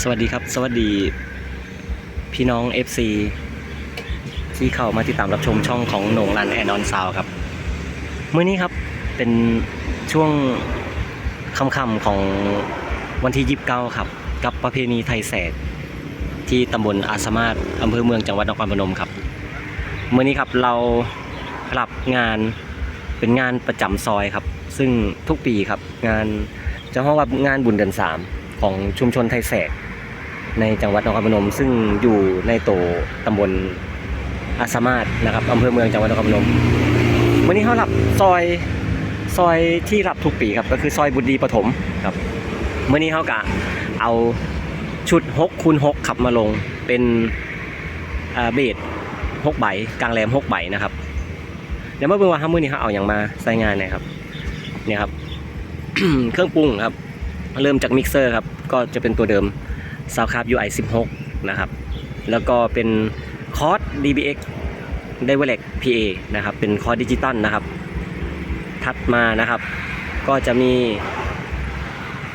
สวัสดีครับ สวัสดีพี่น้อง FC ที่เข้ามาติดตามรับชมช่องของหนงรันแอนนอนซาวครับเมื่อนี้ครับเป็นช่วงค่ำๆของวันที่29ครับ กับประเพณีไทยแสกที่ตำบลอาสมาศอำเภอเมืองจังหวัดนครพนมครับเมื่อนี้ครับเรารับงานเป็นงานประจำซอยครับ ซึ่งทุกปีครับงานจะเรียกว่างานบุญเดือนสามของชุมชนไทยแสก ในจังหวัดนครพนม ซึ่งอยู่ในโตตำบลอาสามาศนะครับอำเภอเมืองจังหวัดนครพนมวันนี้เขารับซอยซอยที่รับทุกปีครับก็คือซอยบุญดีปฐมครับเมื่อนี้เขากะเอาชุด6คูณ6ขับมาลงเป็นเบส6ใบกลางแรม6ใบนะครับเดี๋ยวมาเบิ่งว่าห้ามื้อนี้เขาเอาอย่างมาใส่งานนี่ยครับเนี่ยครับ เครื่องปรุงครับ เริ่มจากมิกเซอร์ครับ ก็จะเป็นตัวเดิม s o u n d c a r d UI 16 นะครับ แล้วก็เป็นคอร์ส DBX d i v e l e c PA นะครับ เป็นคอร์สดิจิตอลนะครับ ถัดมานะครับ ก็จะมี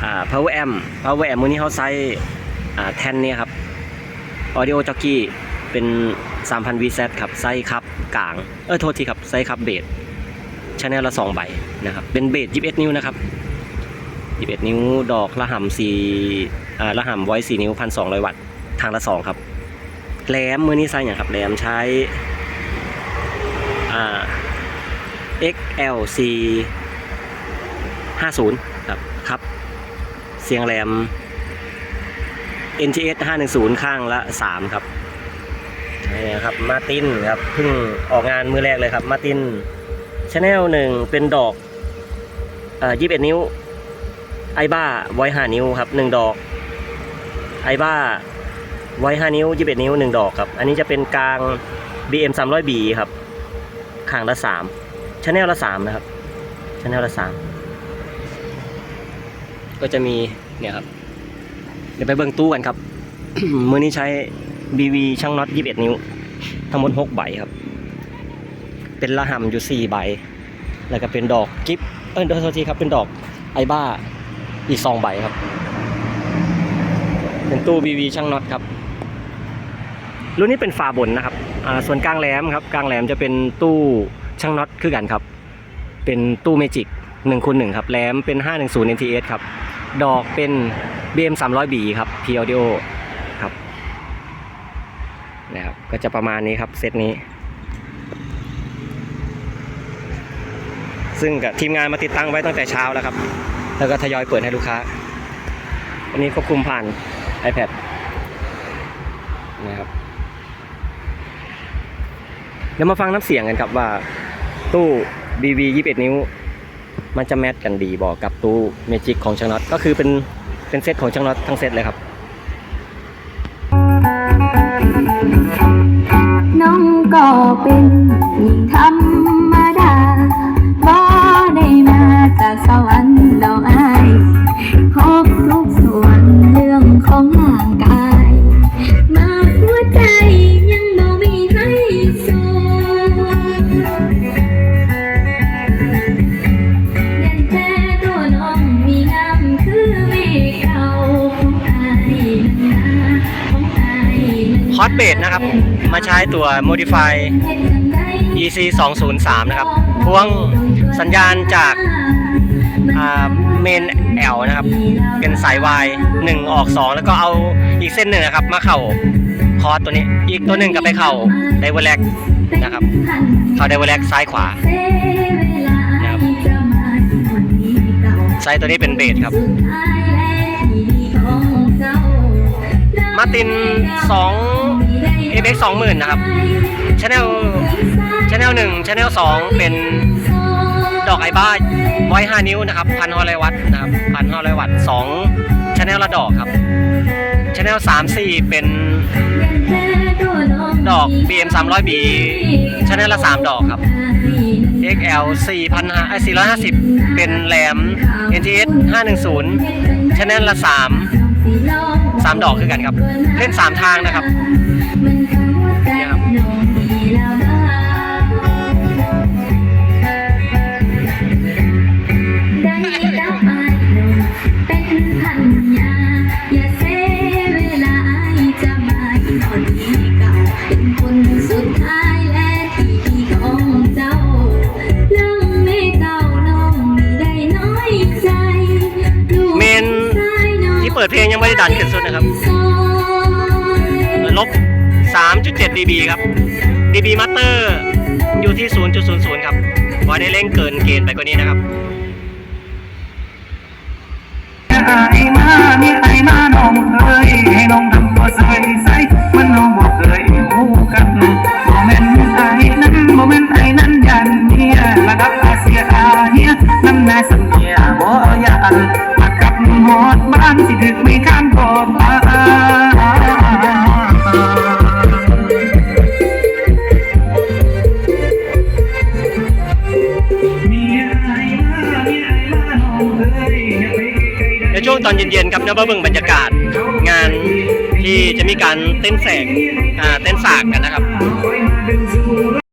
อ่า power amp power amp มือนี้เขาใช้อ่าแทนเนี่ยครับ audio jockey เป็น 3,000 VZ ครับไซส์ครับกลาง เออโทษทีครับไซส์ครับเบสชแนลละ 2 ใบนะครับ เป็นเบส21 นิ้วนะครับ 21นิ้วดอกระห่ำสี่อ่าระห่ำไว้4นิ้ว 1,200 วัตต์ทางละ 2 ครับแหลมมือนี้ไซส์อย่างครับแหลมใช้อ่า XLC 50 ครับครับ เสียงแหลม NTS 510 ข้างละ 3 ครับนี่นะครับมาตินครับเพิ่งออกงานมือแรกเลยครับมาตินชแนลหนึ่งเป็นดอกอ่อ21 นิ้ว ไอบ้าไว้ห้านิ้วครับหนึ่งดอก ไอบ้าไว้ห้านิ้วยี่สิบเอ็ดนิ้วหนึ่งดอกครับ อันนี้จะเป็นกลาง BM 3 0 0 B ครับข้างละสามชแนลละสามนะครับชแนลละสามก็จะมีเนี่ยครับ เดี๋ยวไปเบิ่งตู้กันครับ มือนี้ใช้ BV ช่างน็อต21นิ้ว ทั้งหมด6ใบครับ เป็นระห่ำอยู่4ใบ แล้วก็เป็นดอกกิฟเออโทษทีครับเป็นดอกไอบ้า อีกสองใบครับ เป็นตู้ BV ช่างน็อตครับ รุ่นนี้เป็นฝาบนนะครับส่วนกลางแหลมครับ กลางแหลมจะเป็นตู้ช่างน็อตคือกันครับ เป็นตู้เมจิกหนึ่งคูณหนึ่งครับแหลมเป็น510 NTS ครับ ดอกเป็น BM 300B ครับ P Audio ครับนะครับ ก็จะประมาณนี้ครับเซตนี้ ซึ่งกับทีมงานมาติดตั้งไว้ตั้งแต่เช้าแล้วครับ แล้วก็ทยอยเปิดให้ลูกค้าอันนี้ควบคุมผ่าน iPad นะครับ เดี๋ยวมาฟังน้ำเสียงกันครับว่าตู้ BV 21 นิ้ว มันจะแมทกันดีบอกกับตู้เมจิกของช่างน็อตก็คือเป็นเป็นเซตของช่างน็อตทั้งเซตเลยครับ น้องก็เป็นหญิงธรรมดาบ่ได้มาจากสวรร นะฮอตเบสนะครับ มาใช้ตัว Modify EC 203นะครับพ่วงสัญญาณจากเมน L นะครับ เป็นสาย Y 1ออก2แล้วก็เอาอีกเส้นหนึ่งนะครับ มาเข้าคอร์สตัวนี้ อีกตัวหนึ่งก็ไปเข้าไดเวอร์แลกนะครับ เข้าไดเวอร์แลกซ้ายขวานะครับไซส์ตัวนี้เป็นเบสครับ มาติน เบ็กสองหมื่นนะครับชาแนลชาแนลหนึ่งชาแนลสองเป็นดอกไอบ้าร้อยห้านิ้วนะครับพันห้าร้อยวัตต์นะครับพันห้าร้อยวัตต์สองชาแนลละดอกครับชาแนลสามสี่เป็นดอก BM 300B ชาแนลละสามดอกครับ XL 4,000ไอสี่ร้อยห้าสิบเป็นแหลมงศูนย์ชาแนลละสาม สามดอกคือกันครับ เล่นสามทางนะครับเนี่ยครับ ดเพลงยังไม่ได้ดันขึ้นสุดนะครับลบ 3.7 dB ครับ dB master อยู่ที่ 0.00 ครับว่าได้เร่งเกินเกณฑ์ไปกว่านี้นะครับไอ้มามีไอ้มาน้องเอ้ยให้น้องทำ หอดบ้านสิถึกไม่ข้ามกอบอาในช่วงตอนเย็นๆครับเนื้อเบิ่งบรรยากาศงานที่จะมีการเต้นแสงอ่าเต้นสากกันนะครับ